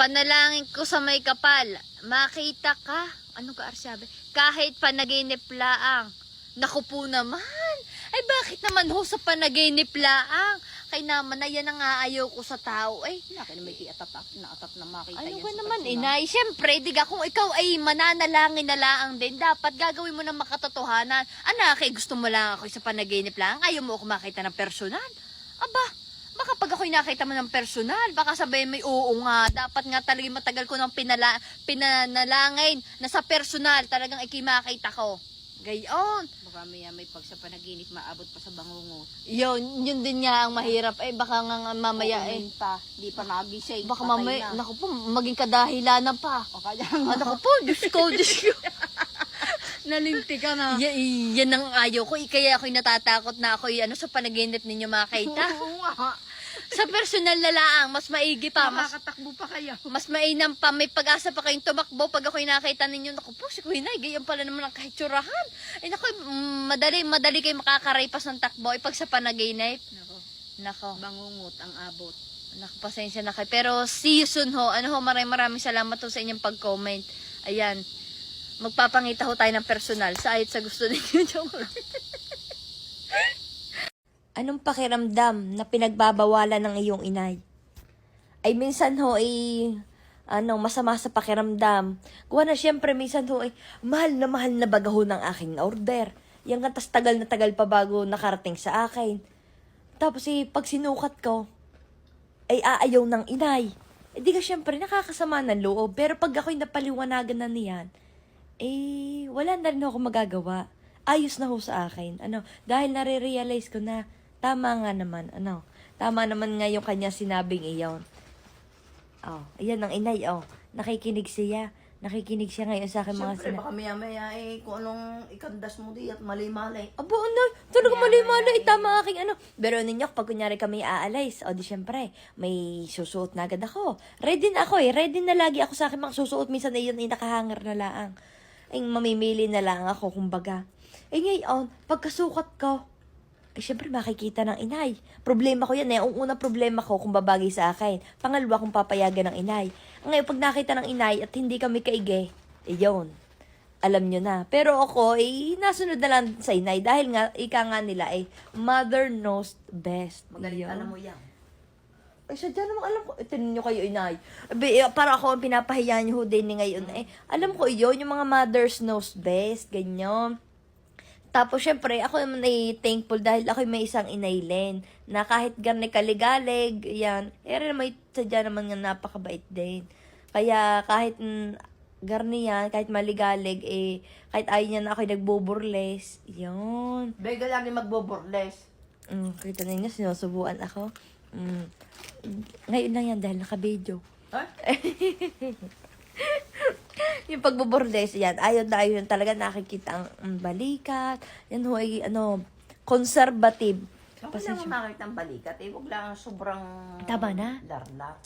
Panalangin ko sa may kapal, makita ka. Ano ka, Arsabe? Kahit panaginip laang. Naku po naman. Ay, bakit naman ho sa panaginip laang? Kay naman na yan ang aayaw ko sa tao. Ay, Laki na may tiatatak na atat na makita ano yan ba sa naman, inay? Siyempre, diga, kung ikaw ay mananalangin na laang din, dapat gagawin mo ng makatotohanan. Anak, eh, gusto mo lang ako sa panaginip lang? Ayaw mo ako makita ng personal? Aba, ako'y nakita mo ng personal, baka sabihin may oo nga. Dapat nga talaga matagal ko nang pinala, pinanalangin na sa personal talagang ikimakita ko. Gayon. Baka may, may pag sa panaginip maabot pa sa bangungot. Yun, yun din nga ang mahirap. Eh, baka nga nga mamaya eh. Uumin pa, di pa nagising. Baka patay mamaya, na. naku po, maging kadahilanan pa. O kaya Ah, naku po, Diyos ko, Diyos ko. nalinti ka na. Ya, yan ang ayaw ko. eh, Kaya ako'y natatakot na ako'y ano, sa panaginip ninyo makita. Oo nga. Sa personal na laang, mas maigi pa. Mas, Makakatakbo pa kayo. mas mainam pa. May pag-asa pa kayong tumakbo pag ako'y nakita ninyo. Naku po, si Kuya Nay, ganyan pala naman ang kahit tsurahan. Eh, naku, mm, madali, madali kayo makakaraypas ng takbo. Eh, pag sa panaginip, Nako, nako, bangungot ang abot. nako, pasensya na kayo. Pero see you soon ho. Ano ho, maraming maraming salamat ho sa inyong pag-comment. Ayan. Magpapangita ho tayo ng personal sa ayot sa gusto ninyo. Joke lang. Anong pakiramdam na pinagbabawalan ng iyong inay? Ay minsan ho ay ano, masama sa pakiramdam. Kuha na siyempre minsan ho ay mahal na mahal na baga ho ng aking order. Yang katas tagal na tagal pa bago nakarating sa akin. Tapos eh, pag sinukat ko, ay aayaw ng inay. Eh di ka siyempre nakakasama ng loob. Pero pag ako'y napaliwanagan na niyan, eh wala na rin ako magagawa. Ayos na ho sa akin. Ano, dahil nare-realize ko na tama nga naman, ano, tama naman nga yung kanya sinabing iyon. Oh, ayan ang inay, oh. Nakikinig siya. Nakikinig siya ngayon sa akin mga Siyempre, sina... baka maya maya eh, kung anong ikandas mo di at mali-mali. Aba, ano? Talaga Eh, tama aking ano. Pero ninyo, pag kunyari kami aalis, o di syempre, may susuot na agad ako. Ready na ako eh. Ready na lagi ako sa akin mga susuot. Minsan na yun ay nakahanger na laang. Ay, mamimili na lang ako, kumbaga. Eh ngayon, pagkasukat ko, eh syempre makikita ng inay. Problema ko yan eh. Ang unang problema ko kung babagay sa akin. Pangalawa kung papayagan ng inay. Ngayon, pag nakita ng inay at hindi kami kaige, eh yun alam nyo na. Pero ako, eh, nasunod na lang sa inay. Dahil nga, ika nga nila, eh, mother knows best. Magaling, alam mo yan. Ay, sadya namang alam ko. Eh, tinan nyo kayo, inay. Abi, eh, para ako ang pinapahiya nyo ho din ngayon. Eh, alam ko yun, yung mga mothers knows best, ganyan. Tapos, syempre, ako naman ay thankful dahil ako may isang inaylen na kahit garni kaligalig, yan, eh, rin may sadya naman nga napakabait din. Kaya, kahit mm, garni yan, kahit maligalig, eh, kahit ayaw niya na ako nagboburles, yun. Bega lang rin magboborles. Mm, kita ninyo, sinusubuan ako. Mm. Ngayon lang yan dahil naka-video. Ha? yung pagbobordes, yan, ayaw na ayaw talaga nakikita ang mm, balikat. Yan ho ay, ano, conservative. Kapag lang makakita ang balikat, eh, huwag lang sobrang... Tama na. Larla.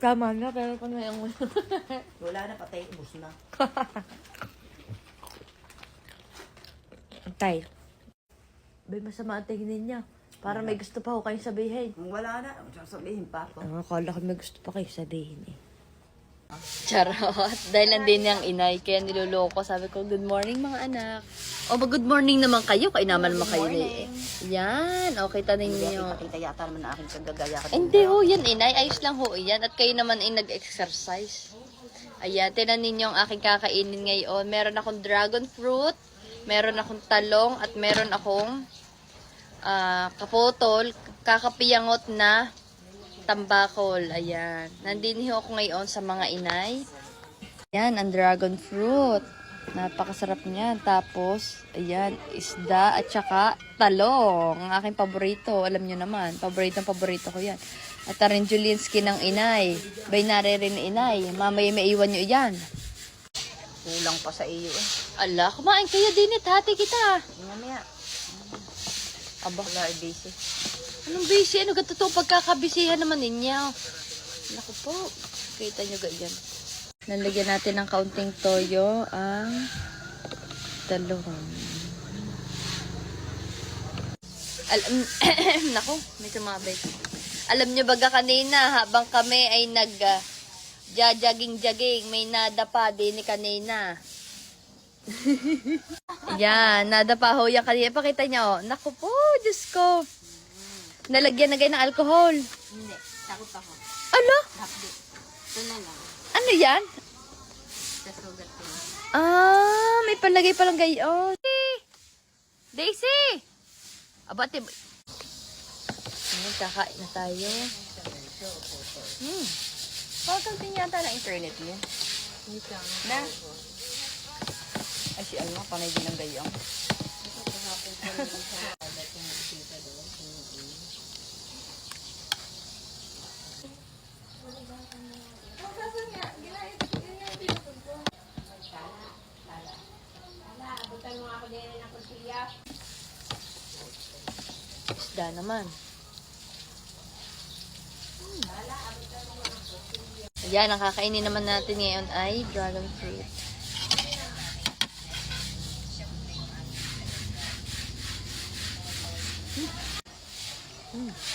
Tama na, pero kung ngayon Wala na, patay, ubus na. Tay. Bay, masama ang tingin niya. Para may gusto pa ho kayong sabihin. Kung wala na, sasabihin pa ako. Ang akala ko may gusto pa kayo sabihin eh. Charot. Dahil nandun yung inay, kaya niloloko. Sabi ko, good morning mga anak. O, ba good morning naman kayo. Kainaman naman kayo na eh. Yan. Okay, tanin niyo. ipakita yata naman na aking kagagaya ka. Hindi ho, yan inay. Ayos lang ho yan. At kayo naman ay nag-exercise. Ayan, tinan ninyo ang aking kakainin ngayon. Meron akong dragon fruit, meron akong talong, at meron akong ah, kapotol, kakapiyangot na tambakol. Ayan. Nandiniho ako ngayon sa mga inay. Ayan, ang dragon fruit. Napakasarap niyan. Tapos, ayan, isda at saka talong. Ang aking paborito. Alam niyo naman, paborito paborito ko yan. At rin Julianski ng inay. Bay rin inay. Mamaya may iwan niyo yan. Kulang pa sa iyo eh. Ala, kumain kayo din it. Hati kita. Mamaya. Aba, Wala, eh, busy. anong busy? Ano ganito to? Pagkakabisihan naman ninyo. Naku po. Kita nyo ganyan. Nalagyan natin ng kaunting toyo ang talong. Alam, naku, may sumabay. Alam nyo baga kanina, habang kami ay nag, ah, Jajaging-jaging. May nada pa din ni kanina. Yan, nada pa ho yan kanina. Pakita niya, oh. Naku po, Diyos ko. Nalagyan na kayo ng alcohol. Hindi, takot ako. Ano? Hapdi. Ito na lang. Ano yan? Sa sugat ko. Ah, may palagay palang gayon. Daisy! Abate, Ngayon, kakain na tayo. Hmm. Pakalpin yata na internet mo. Na? Ay, si Alma, panay din ang gayong. Isda naman. Hmm. Yan, ang kakainin naman natin ngayon ay dragon fruit. Ooh.